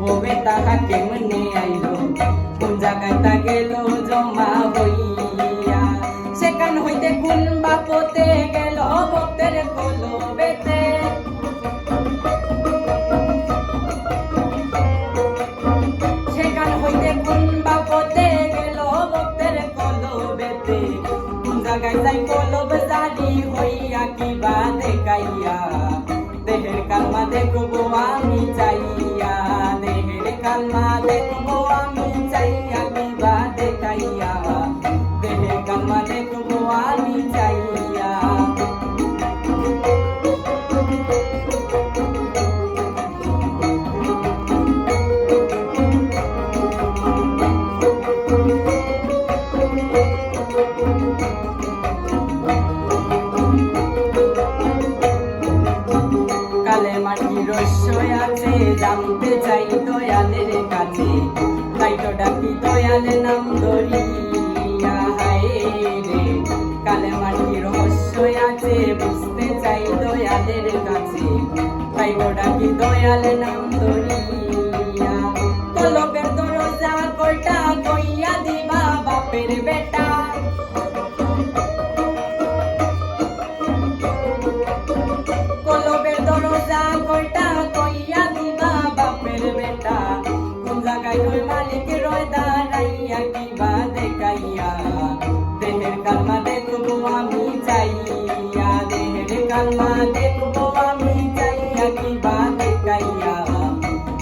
ভবে তাহা কেমনে আইল কোন জায়গায় গেল জমা হইয়া সেখান হইতে কোন বাপতে গেল ভক্তের কলো বেতে সেখান হইতে কোন বাপতে গেল ভক্তের কলো বেতে কোন জায়গায় যাই কলব জারি হইয়া কিবা দেখাইয়া দেহের কালমা দেখব আমি চাইয়া দেহের কালমা দেখব আমি কালে মাটি রস্যই আছে, জানতে চাই দয়ালের কাছে। তাই তো ডাকি দয়ালে নাম ধরিয়া হায় রে। কালে মাটি রহস্যই আছে, বুঝতে চাই দয়ালের কাছে। তাই তো ডাকি দয়ালে নাম ধরিয়া দেহের কালমা দেখব আমি চাইয়া, দেহের কালমা দেখব আমি চাইয়া, কি কিবা দেখাইয়া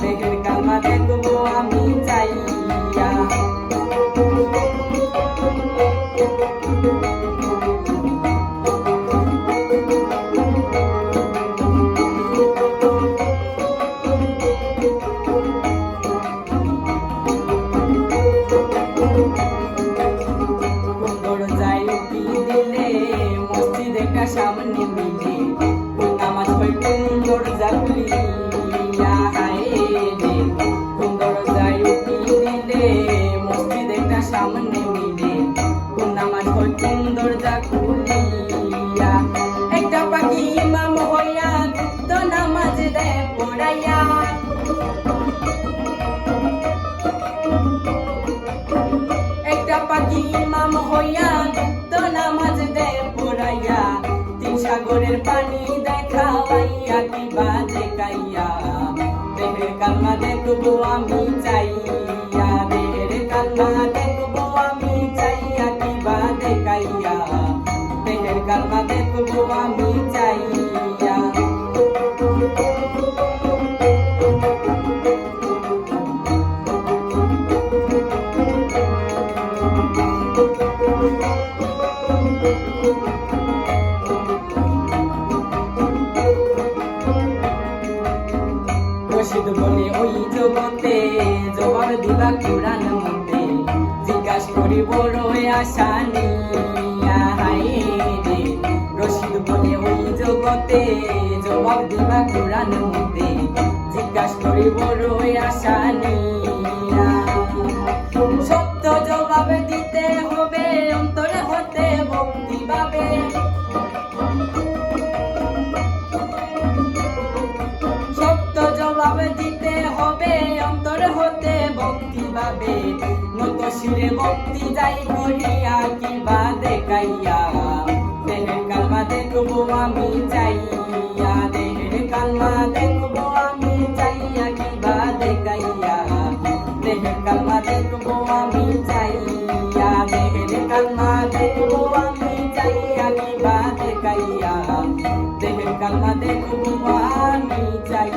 দেহের কালমা দেখব আমি চাইয়া। কুন্দর ইমাম হইয়া গুপ্ত নামাজ দেয় পুরাইয়া তিন সাগরের পানি দেখাইয়া দেহের কালমা দেখব আমি ওই জগতে জবাব দিবা কোরআন মতে। জিজ্ঞাস করি বড় আশা নিয়া রে। রশিদ বলে ওই জগতে জবাব দিবা কোরআন মতে। জিজ্ঞাস করি বড় আশা নিয়া ভাবে নত শিরে ভক্তি যাই করিয়া কিবা দেখাইয়া দেহের কালমা দেখব আমি চাইয়া। দেহের কালমা দেখব আমি চাইয়া কিবা দেখাইয়া দেহের কালমা দেখব আমি চাইয়া। দেহের কালমা দেখব আমি চাইয়া কিবা দেখাইয়া দেহের কালমা দেখব আমি চাই